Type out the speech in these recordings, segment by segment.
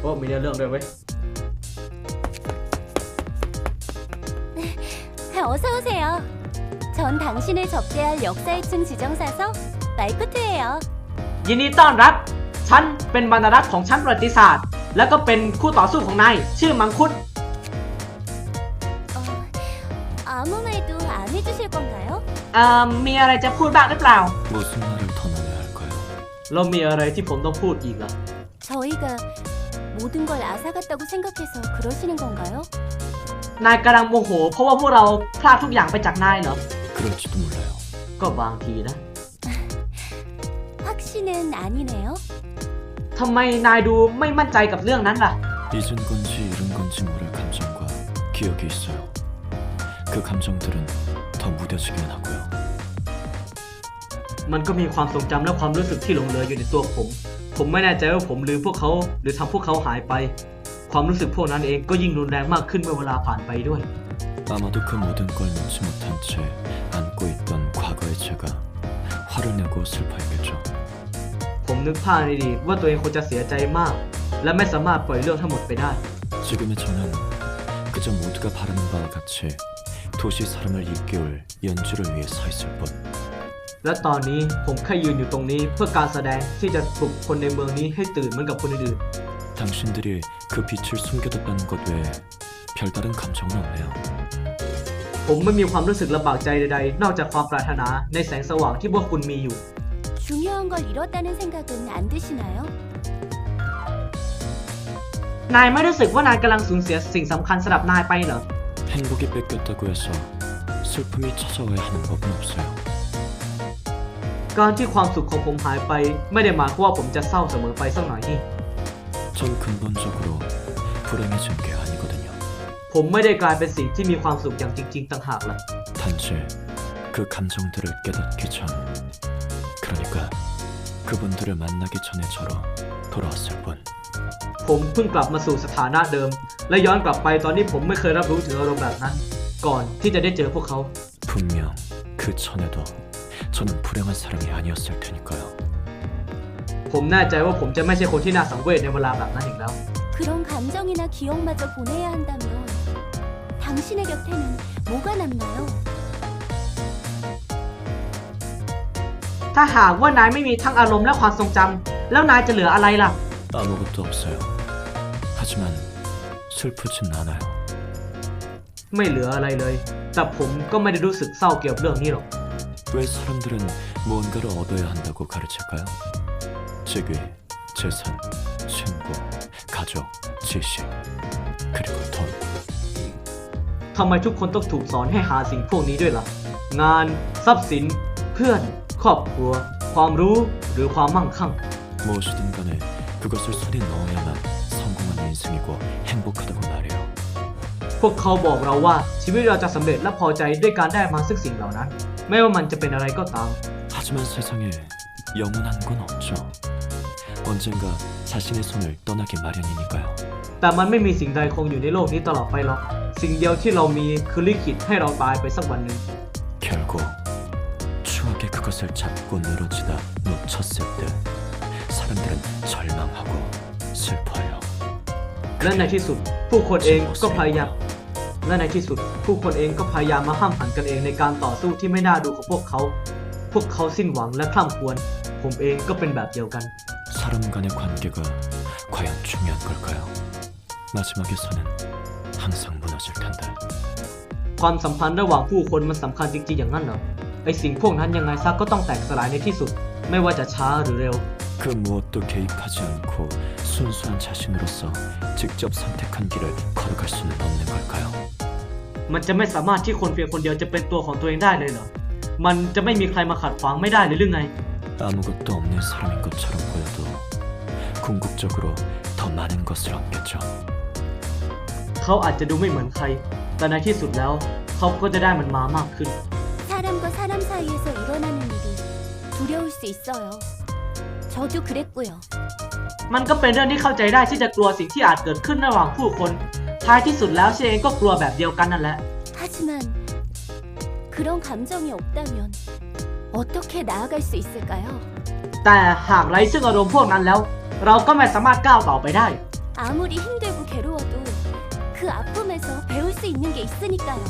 โอ้มีเนื้อเรื่องด้วยเว้ย 어서 오세요. 전 당신을 접대할 역사의층 지정사서 말코트예요. ยินดีต้อนรับ ฉันเป็นบรรณารักษ์ของชั้นประวัติศาสตร์ แล้วก็เป็นคู่ต่อสู้ของนาย ชื่อมังคุด 어, 아무 말도 안 해주실 건가요? เอ่อ มีอะไรจะพูดบ้างหรือเปล่า 무슨 말을 더 나눠야 할까요? เรามีอะไรที่ผมต้องพูดอีกล่ะ 저희가 모든 걸 앗아 갔다고 생각해서 그러시는 건가요? นายกำลังโมโห เพราะว่าพวกเราพลาดทุกอย่างไปจากนายเหรอ 그럴지도 몰라요. ก็บางทีนะ 확신은 아니네요. ทำไมนายดูไม่มั่นใจกับเรื่องนั้นล่ะ 잊은 건지 잃은 건지 모를 감정과 기억이 있어요. 그 감정들은 더 무뎌지기만 하고요. มันก็มีความทรงจำและความรู้สึกที่หลงเหลืออยู่ในตัวผม ผมไม่แน่ใจว่าผมลืมพวกเขา หรือทำพวกเขาหายไป ความรู้สึกพวกนั้นเองก็ยิ่งรุนแรงมากขึ้นเมื่อเวลาผ่านไปด้วย 아마도 그 모든 걸 놓지 못한 채 안고 있던 과거의 제가 화를 내고 슬퍼했겠죠. ผมนึกภาพในอดีตว่าตัวเองคงจะเสียใจมาก และไม่สามารถปล่อยเรื่องทั้งหมดไปได้ 지금의 저는 그저 모두가 바라는 바와 같이 도시 사람을 일깨울 연주를 위해 서 있을 뿐. และตอนนี้ผมแค่ยืนอยู่ตรงนี้เพื่อการแสดงที่จะปลุกคนในเมืองนี้ให้ตื่นเหมือนกับคนอื่น 당신들이 그 빛을 숨겨뒀다는 것 외에 별다른 감정은 없네요. ๆผมไม่มีความรู้สึกลำบากใจใดๆ นอกจากความปรารถนาในแสงสว่างที่พวกคุณมีอยู่ 중요한 걸 잃었다는 생각은 안 드시나요? นายไม่รู้สึกว่านายกำลังสูญเสียสิ่งสำคัญสำหรับนายไปเหรอ 행복이 뺏겼다고 해서 슬픔이 찾아와야 하는 법은 없어요. การที่ความสุขของผมหายไป ไม่ได้หมายความว่าผมจะเศร้าเสมอไปสักหน่อยนี่ 전 근본적으로 불행해진 게 아니거든요. ผมไม่ได้กลายเป็นสิ่งที่มีความสุขอย่างจริง ๆ ต่างหากล่ะ 단지 그 감정들을 깨닫기 전, 그러니까 그분들을 만나기 전에 저로 돌아왔을 뿐. ผมเพิ่งกลับมาสู่สถานะเดิม และย้อนกลับไปตอนที่ผมไม่เคยรับรู้ถึงอารมณ์แบบนั้น ก่อนที่จะได้เจอพวกเขา 분명 그 전에도 저는 불행한 사람이 아니었을 테니까요. ผมแน่ใจว่าผมจะไม่ใช่คนที่น่าสังเวชในเวลาแบบนั้นอีกแล้ว 그런 감정이나 기억마저 보내야 한다면 당신의 곁에는 뭐가 남나요? ถ้าหากว่านายไม่มีทั้งอารมณ์และความทรงจำแล้วนายจะเหลืออะไรล่ะ 아무것도 없어요. 하지만 슬프진 않아요. ไม่เหลืออะไรเลย แต่ผมก็ไม่ได้รู้สึกเศร้าเกี่ยวกับเรื่องนี้หรอก 왜 사람들은 무언가를 얻어야 한다고 가르칠까요? 직위, 재산, 친구, 가족, 지식, 그리고 돈. ทำไมทุกคนต้องถูกสอนให้หาสิ่งพวกนี้ด้วยล่ะ งาน ทรัพย์สิน เพื่อน ครอบครัว ความรู้ หรือความมั่งคั่ง 무엇이든 간에 그것을 손에 넣어야만 성공한 인생이고 행복하다고 말해요. พวกเขาบอกเราว่าชีวิตเราจะสำเร็จและพอใจด้วยการได้มาซึ่งสิ่งเหล่านั้น ไม่ว่ามันจะเป็นอะไรก็ตาม 하지만 세상에 영원한 건 없죠. 언젠가 자신의 손을 떠나기 마련이니까요. แต่มันไม่มีสิ่งใดคงอยู่ในโลกนี้ตลอดไปหรอก สิ่งเดียวที่เรามีคือลิขิตให้เราตายไปสักวันหนึ่ง 결국 추억의 그것을 잡고 늘어지다 놓쳤을 때 사람들은 절망하고 슬퍼해요. และในที่สุด ผู้คนเองก็พยายาม และในที่สุด ผู้คนเองก็พยายามมาห้ามหันกันเองในการต่อสู้ที่ไม่น่าดูของพวกเขา พวกเขาสิ้นหวังและคล่ำครวญผมเองก็เป็นแบบเดียวกัน 사람 간의 관계가 과연 중요한 걸까요? 마지막에서는 항상 무너질 텐데. ความสัมพันธ์ระหว่างผู้คนมันสำคัญจริงๆอย่างนั้นเหรอไอสิ่งพวกนั้นยังไงซะก็ต้องแตกสลายในที่สุด ไม่ว่าจะช้าหรือเร็ว 그 무엇도 개입하지 않고 순수한 자신으로서 직접 선택한 길을 걸어갈 수는 없는 걸까요? มันจะไม่สามารถที่คนเพียงคนเดียวจะเป็นตัวของตัวเองได้เลยเหรอ มันจะไม่มีใครมาขัดขวางไม่ได้เลยหรือไง 아무것도 없는 사람인 것처럼 보여도 궁극적으로 더 많은 것을 얻겠 죠. เขาอาจจะดูไม่เหมือนใคร แต่ในที่สุดแล้วเขาก็จะได้มันมามากขึ้น 사람과 사람 사이에서 일어나는 일이 두려울 수 있어 요. 저도 그랬고 요. มันก็เป็นเรื่องที่เข้าใจได้ที่จะกลัวสิ่งที่อาจเกิดขึ้นระหว่างผู้คน ท้ายที่สุดแล้วเชนเองก็กลัวแบบเดียวกันนั่นแหละ 하지만 그런 감정이 없다면 어떻게 나아갈 수 있을까요? แต่หากไร้ซึ่งอารมณ์พวกนั้นแล้ว เราก็ไม่สามารถก้าวต่อไปได้ 아무리 힘들고 괴로워도 그 아픔에서 배울 수 있는 게 있으니까요.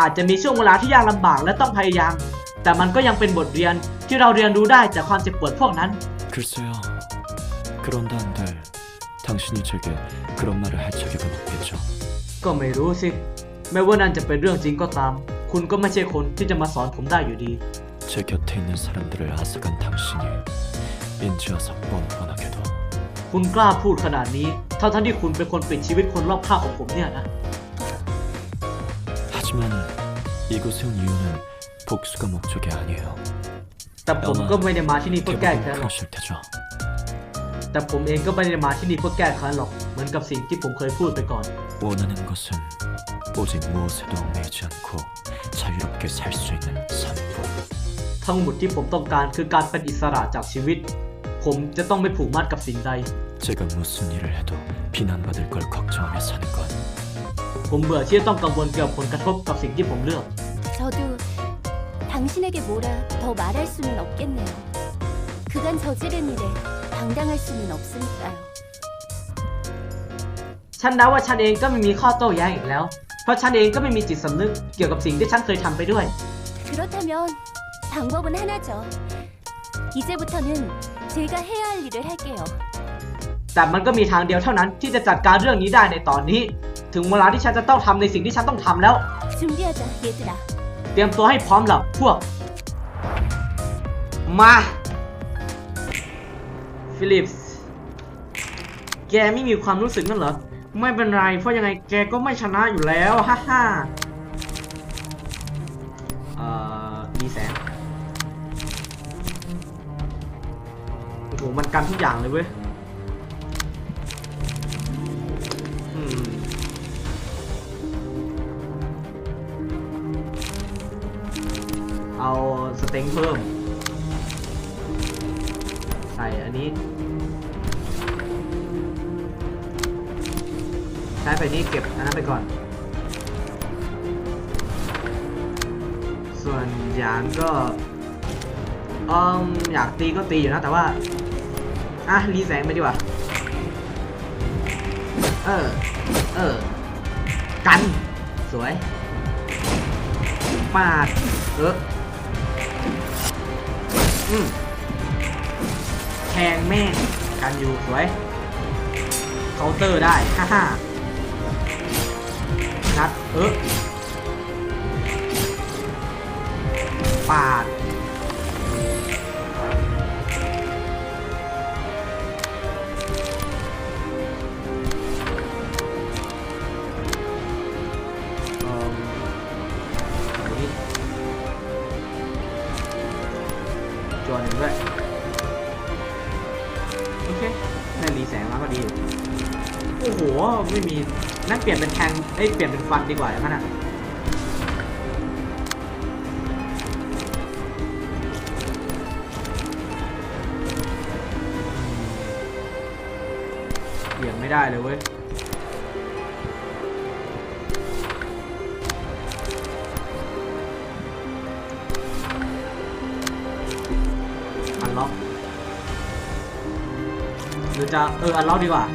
อาจจะมีช่วงเวลาที่ยากลำบากและต้องพยายาม แต่มันก็ยังเป็นบทเรียนที่เราเรียนรู้ได้จากความเจ็บปวดพวกนั้น 글쎄요. 그런다 한들 당신이 제게 그런 말을 할 자격은 없겠죠. ก็ไม่รู้สิ แม้ว่านั่นจะเป็นเรื่องจริงก็ตาม คุณก็ไม่ใช่คนที่จะมาสอนผมได้อยู่ดี 제 곁에 있는 사람들을 앗아간 당신이 인지어서 뻔뻔하게도 คุณกล้าพูดขนาดนี้ทั้งทั้งๆที่คุณเป็นคนปิดชีวิตคนรอบข้างของผมเนี่ยนะ 하지만 이곳에 온 이유는 복수가 목적이 아니에요. แต่ผมก็ไม่ได้มาที่นี่เพื่อแก้ 대부분 แค้นหรอก 그러실 테죠. แต่ผมเองก็ไม่ได้มาที่นี่เพื่อแก้แค้นหรอก เหมือนกับสิ่งที่ผมเคยพูดไปก่อน 원하는 것은 오직 무엇에도 얽매이지 않고 자유롭게 살 수 있는 삶뿐. ทั้งหมดที่ผมต้องการคือการเป็นอิสระจากชีวิต ผมจะต้องไม่ผูกมัดกับสิ่งใด 제가 무슨 일을 해도 비난받을 걸 걱정하며 사는 것. ผมเบื่อที่จะต้องกังวลเกี่ยวกับผลกระทบกับสิ่งที่ผมเลือก 저도 당신에게 뭐라 더 말할 수는 없겠네요. 그간 저지른 일에 당당할 수는 없으니까요. ฉันนะว่าฉันเองก็ไม่มีข้อโต้แย้งอีกแล้ว เพราะฉันเองก็ไม่มีจิตสำนึกเกี่ยวกับสิ่งที่ฉันเคยทำไปด้วย 그렇다면 방법은 하나죠. 이제부터는 제가 해야 할 일을 할게요. แต่มันก็มีทางเดียวเท่านั้นที่จะจัดการเรื่องนี้ได้ในตอนนี้ ถึงเวลาที่ฉันจะต้องทำในสิ่งที่ฉันต้องทำแล้ว 준비하자, 얘들아. เตรียมตัวให้พร้อมหลับพวก มา ฟิลิปส์แกไม่มีความรู้สึกนั่นเหรอ ไม่เป็นไร เพราะยังไงแกก็ไม่ชนะอยู่แล้วฮ่าฮ่าเอ่อมีแสงโอ้โหมันกันทุกอย่างเลยเว้ยเอาสเต็งเพิ่ม ส่อันนี้ใช้ไปนี้เก็บอันนั้นไปก่อน ส่วนยางก็อมอยากตีก็ตีอยู่นะ แต่ว่า อะ รีแสงไปดีกว่า เออ เออ กัน สวย ปาด เออ อืม แทงแม่งกันอยู่สวยเคาน์เตอร์ได้ฮ่าฮ่านัดเออปาดเอิ่มอันนี้จวนนึ่งด้วย โอ้โห ไม่มี นั่นเปลี่ยนเป็นแทงเอ้ย เปลี่ยนเป็นฟันดีกว่าอย่างนั้นอะเปลี่ยนไม่ได้เลยเว้ยอันล็อกหรือจะ เออ อันล็อกดีกว่า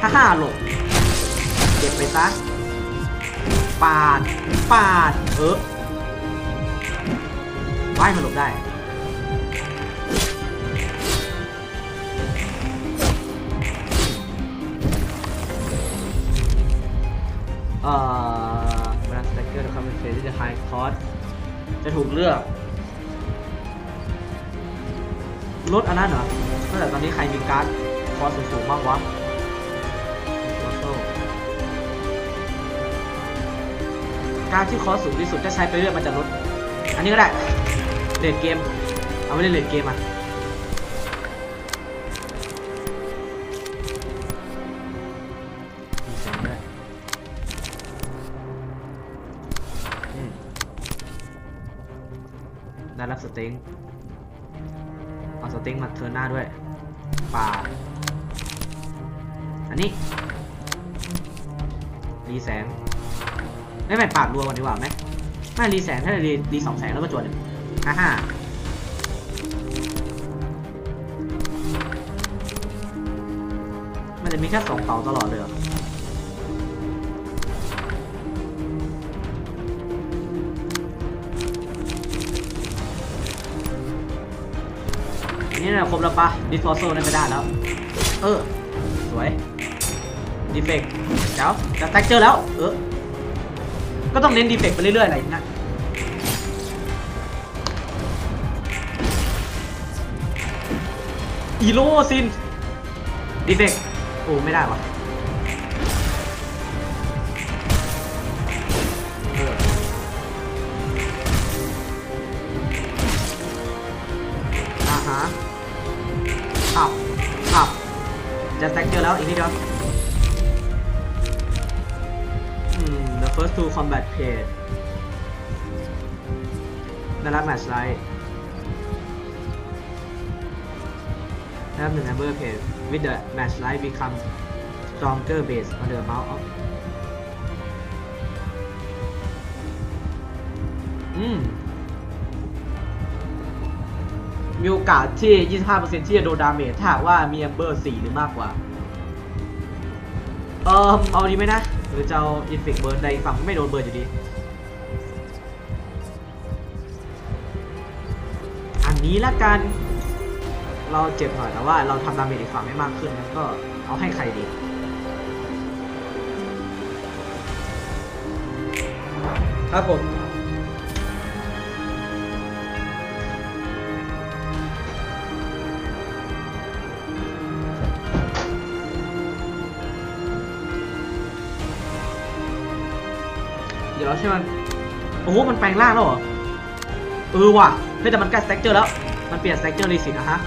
บถ้าห้าหลบเก็บไปซะปาด ปาด เออไล่มันหลบได้ เอ่อเวลาสแต็กเกอร์จะคอมเพนเซที่จะไฮคอสจะถูกเลือก ลดอันนั้นเหรอตั้งแต่ตอนนี้ใครมีการ์ดคอสสูงๆบ้างวะ การที่คอสูงที่สุดถ้าใช้ไปเรื่อยมันจะลด อันนี้ก็ได้เลดเกม เอาไม่ได้เลดเกมอะได้รับสเต็งเอาสเต็งมาเทิร์นหน้าด้วยป่าอันนี้รีแสง ไม่ไม่ปาดรัวก่อนดีกว่าไหมไม่รีแสงถ้ารีรีสองแสงแล้วมาจวดเลยฮ่าฮ่ามันจะมีแค่สองเป่าตลอดเลยเหรออันนี้นะครบแล้วปะดิสโพโซนั่นก็ได้แล้ว เออ สวยดีเฟกเจ้าจะแท็กเจอแล้ว เออ ก็ต้องเน้นดีเฟกต์ไปเรื่อยๆอะไรอย่างเงี้ยอีโลซินดีเฟกต์โอ้ไม่ได้วะเอออ่าฮะขับขับจะแท็กเจอแล้วอีกนิดเดียว ม the first two combat page ได้รับ match light ได้รับหนึ่ง number page with the match light become stronger base on the amount of อืมมีโอกาสที่ 25%ที่จะโดนดาเมจถ้าหากว่ามี Amber 4หรือมากกว่า เออเอาดีไหมนะ หรือจะเอา Infect Burn ใดฝั่งไม่โดนเบิร์ดอยู่ดี อันนี้ละกัน เราเจ็บหน่อยแต่ว่าเราทำดาเมจอีกฝั่งไม่มากขึ้นก็เอาให้ใครดีครับผม แล้วใช่มันโอ้โหมันแปลงร่างแล้วเหรอเออว่ะเฮ้ยแต่มันใกล้สเต็กเจอร์แล้ว มันเปลี่ยนสเต็กเจอร์รีสิตนะฮะ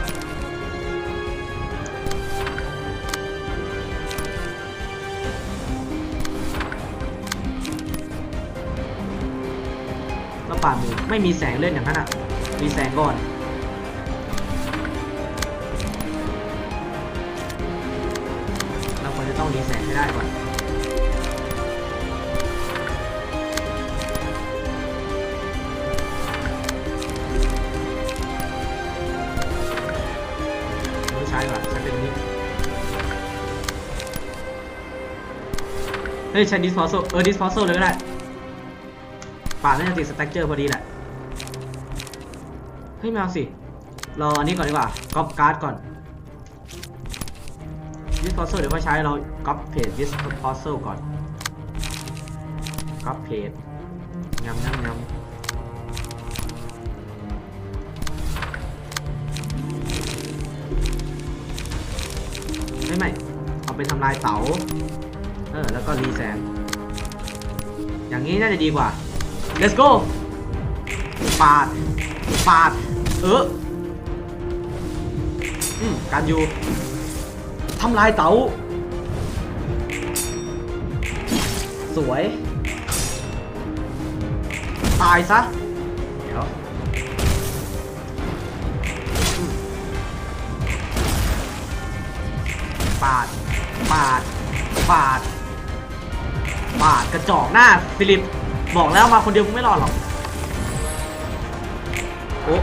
แล้วป่ามือไม่มีแสงเล่นอย่างนั้นอะ มีแสงก่อน เฮ้ยใช้ disposal เออ disposal เลยก็ได้ป่าน่าจะติด structure พอดีแหละ เฮ้ยไม่เอาสิรออันนี้ก่อนดีกว่าก๊อปการ์ดก่อน disposal เดี๋ยวค่อยใช้เราก๊อปเพจ disposal ก่อนก๊อปเพจยำยำยำไม่ไม่เอาไปทำลายเสา เออ แล้วก็รีแสงอย่างนี้น่าจะดีกว่า let's go ปาด ปาด เอออืมการอยู่ทำลายเต๋า สวย ตายซะ เดี๋ยวปาด ปาด ปาดาดกระจอกหน้าฟิลิปบอกแล้วมาคนเดียวมึงไม่รอดหรอกโอ้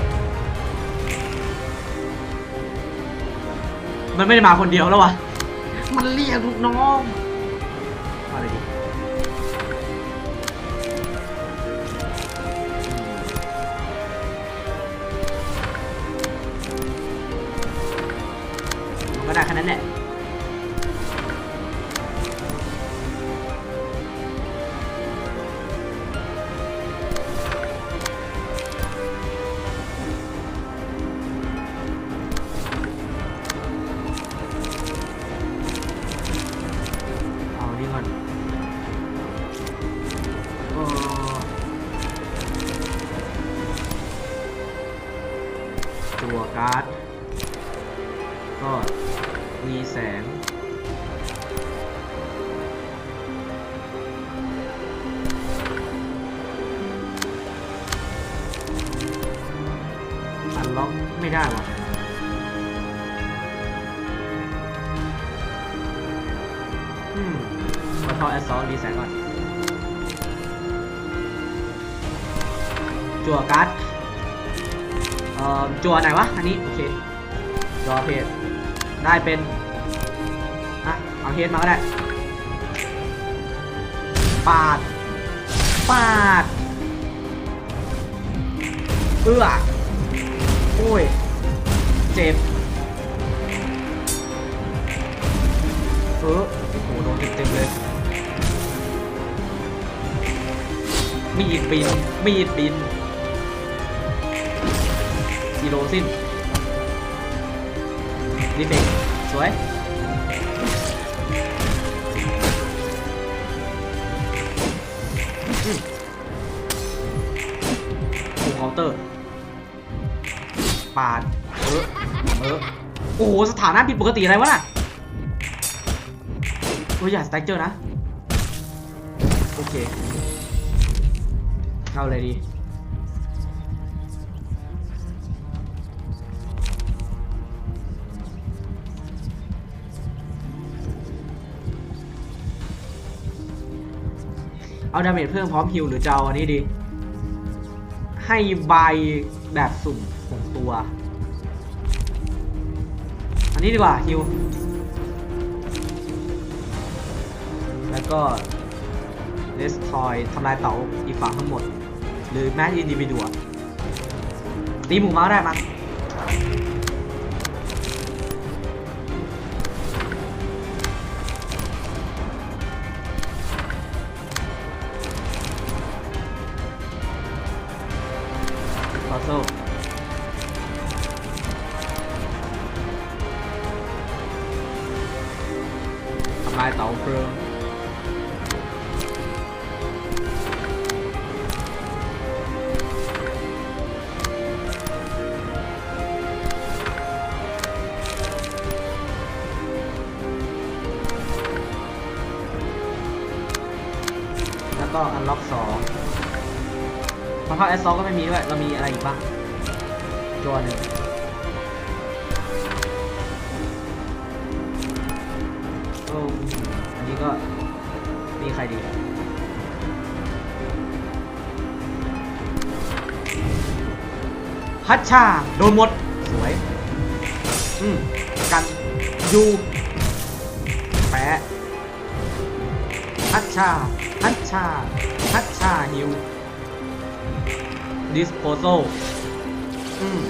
มันไม่ได้มาคนเดียวแล้ววะมันเรียกลูกน้องเอาอะไรดี ตัวการ์ด ก็มีแสง อันล็อกไม่ได้ว่ะอืมขอพอแอสซอลรีแสงก่อนจั่วการ์ด เอ่อจั่วไหนวะ อันนี้ โอเครอเพจได้เป็นอะเอาเฮดมาก็ได้ ปาด ปาดเอื้อโอ้ย เจ็บเออโอ้โหโดนเต็มๆเลย มีดบิน มีดบิน กิโลสิ้นดีเฟกสวยอืมฟูเคาน์เตอร์ ปาด เออ เออ โอ้โห สถานะผิดปกติอะไรวะน่ะโอ้ยอย่าสแต็กเจอร์นะ โอเค เข้าเลยดี เอาดาเมจเพิ่มพร้อมฮิลหรือจะเอาอันนี้ดี ให้ใบแบบสุ่มของตัว อันนี้ดีกว่าฮิลแล้วก็ destroy ทำลายเต๋าอีกฝั่งทั้งหมด หรือแม้อินดิวิด a ตีหมูม้าได้มั้ย ล็อกสองมะพร้าแอสซอลก็ไม่มีด้วยเรามีอะไรอีกบ้างตัวหนึ่งโอ้อันนี้ก็มีใครดีฮัชชาโดนหมด สวย อืมกันยูแปะฮัชชาฮัชชา ฮัชชาฮิว disposal อืม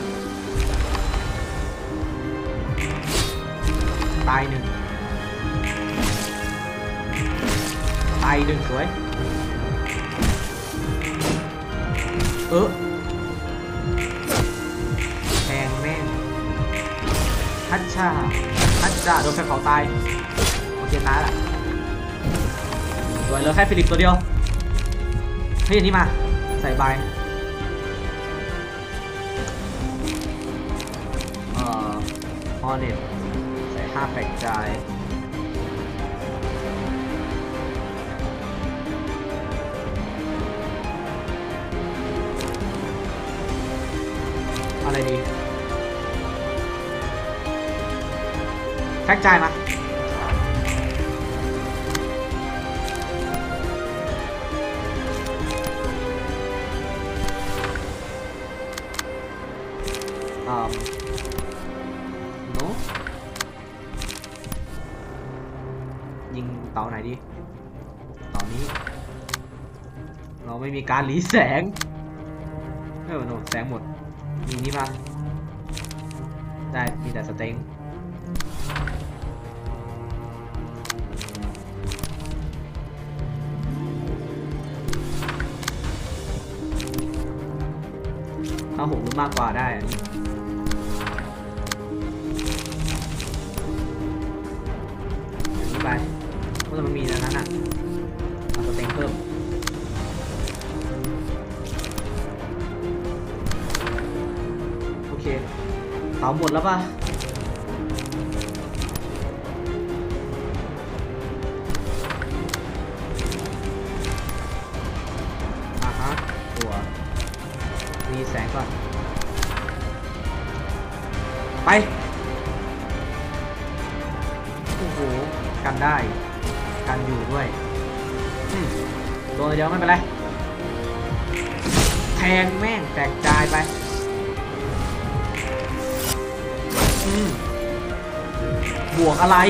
ตายหนึ่งตายหนึ่งสวย เออแทงแม่งฮัชชาฮัชชาโดนแฟนเขาตาย โอเคตายละสวยเหลยแค่ฟิลิปตัวเดียว ฮ้ยอันนี้มา ใส่ใบเอ่อฮอเน็ตใส่ห้าแปลกใจายอะไรดีแพ็กใจายมา มีการหลีแสง เออโนแสงหมด มีนี่มาได้ มีแต่สเต็งถ้าหกหรือมากกว่าได้ เผาหมดแล้วป่ะ อะไร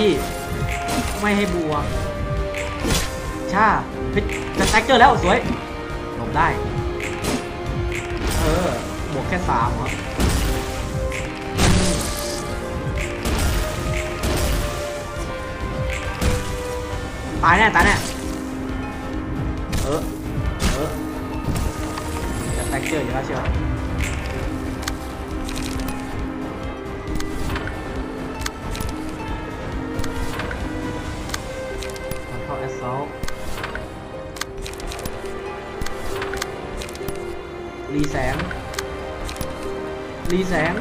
ไม่ให้บวกชาเฮ้ยจะแท็กเจอร์แล้วสวยหลบได้ เออ บวกแค่สามเหรอตายแน่ตายแน่เออ เออจะแท็กเจอร์อยู่แล้วเชียว เขาแอสซอลรีแสง รีแสง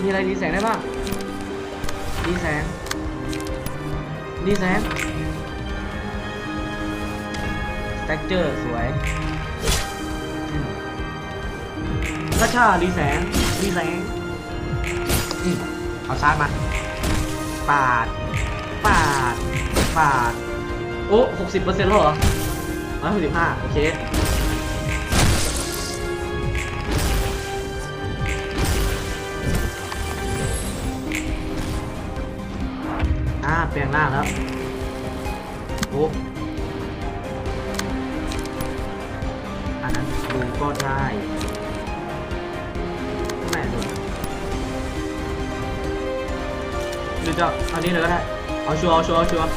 มีอะไรรีแสงได้บ้าง รีแสง รีแสงสแต็กเจอร์สวยอืมราชารีแสง รีแสงเอาชาร์จมา ปาด ปาด ปาดโอ้หกสิบเปอร์เซ็นต์แล้วเหรอร้อยหกสิบห้าโอเคอ่าแปลงร่างแล้ว โอ้อันนั้นดูก็ได้แม่ดูหรือจะอันนี้เลยก็ได้ เอาชัวร์เอาชัวร์เอาชัวร์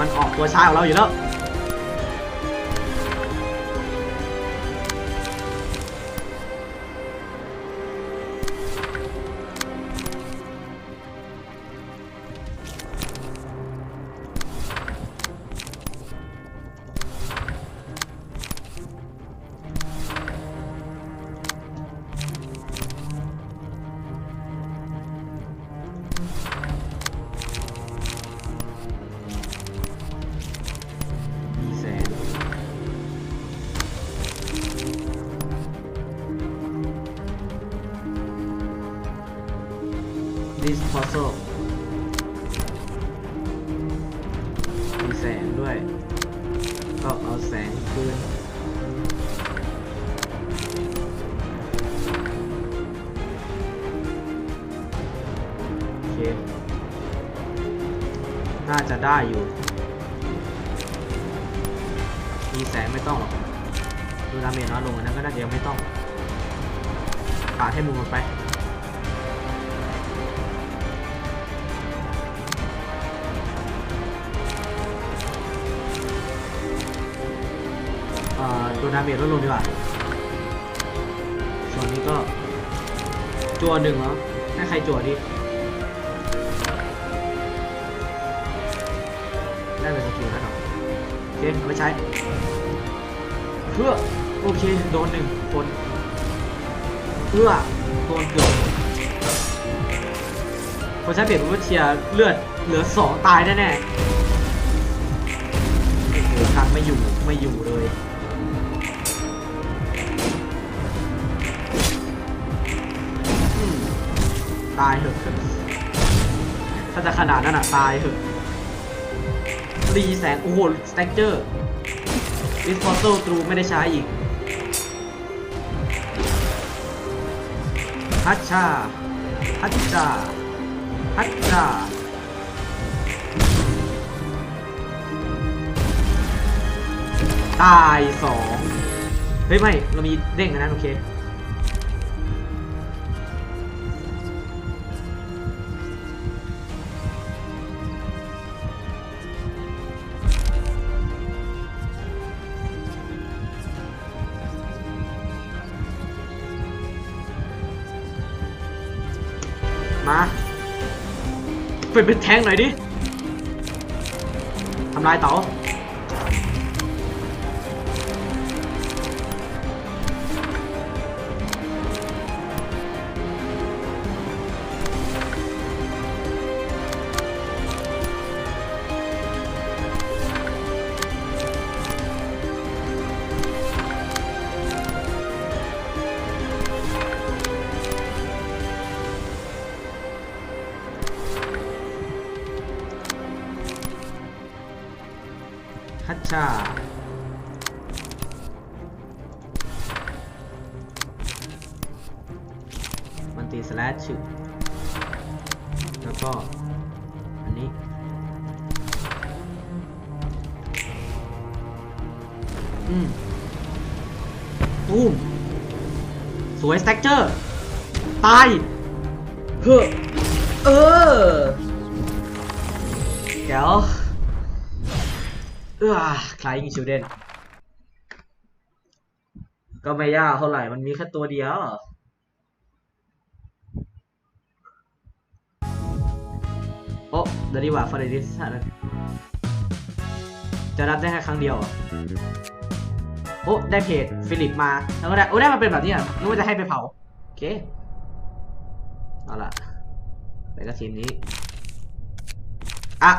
มันออกตัวช้าของเราอยู่แล้ว ได้อยู่ มีแสงไม่ต้องหรอกดูดาเมจน้อยลงอันนั้นก็น่าจะยังไม่ต้องปาดให้มุมมันไปเอ่อดูดาเมจลดลงดีกว่า ส่วนนี้ก็จัวหนึ่งเหรอให้ใครจัวดีได้ เคเอาไปใช้เพื่อโอเคโดนหนึ่งคนเพื่อโดนเกือบคนใช้เปลี่ยนว่าเชียเลือดเหลือสองตายแน่ๆโอ้โหกันไม่อยู่ไม่อยู่เลยตายเถอะถ้าจะขนาดนั้นอะตายเถอะ รีแสงโอ้โหสแต็กเจอร์ดิสพอร์โซตรูไม่ได้ใช้อีกฮัชชาฮัชชาฮัชชาตายสองเฮ้ย ไม่ เรามีเด้งนนั้นโอเค มาเป็นเป็นแทงหน่อยดิทำลายเต๋า แล้วก็อันนี้ อืมตูมสวยสแต็กเจอร์ ตาย เฮ้อเออ เดี๋ยวเออคลายยิงชิวเดนก็ไม่ยากเท่าไหร่ มันมีแค่ตัวเดียว เดี๋ยดีกว่าฟาเรดิสจะรับได้แค่ครั้งเดียวโอ้ได้เพจฟิลิปมาแล้วก็ได้โอ้ได้มาเป็นแบบนี้อะนึกว่าจะให้ไปเผาโอเคเอาล่ะไปกับทีมนี้อะ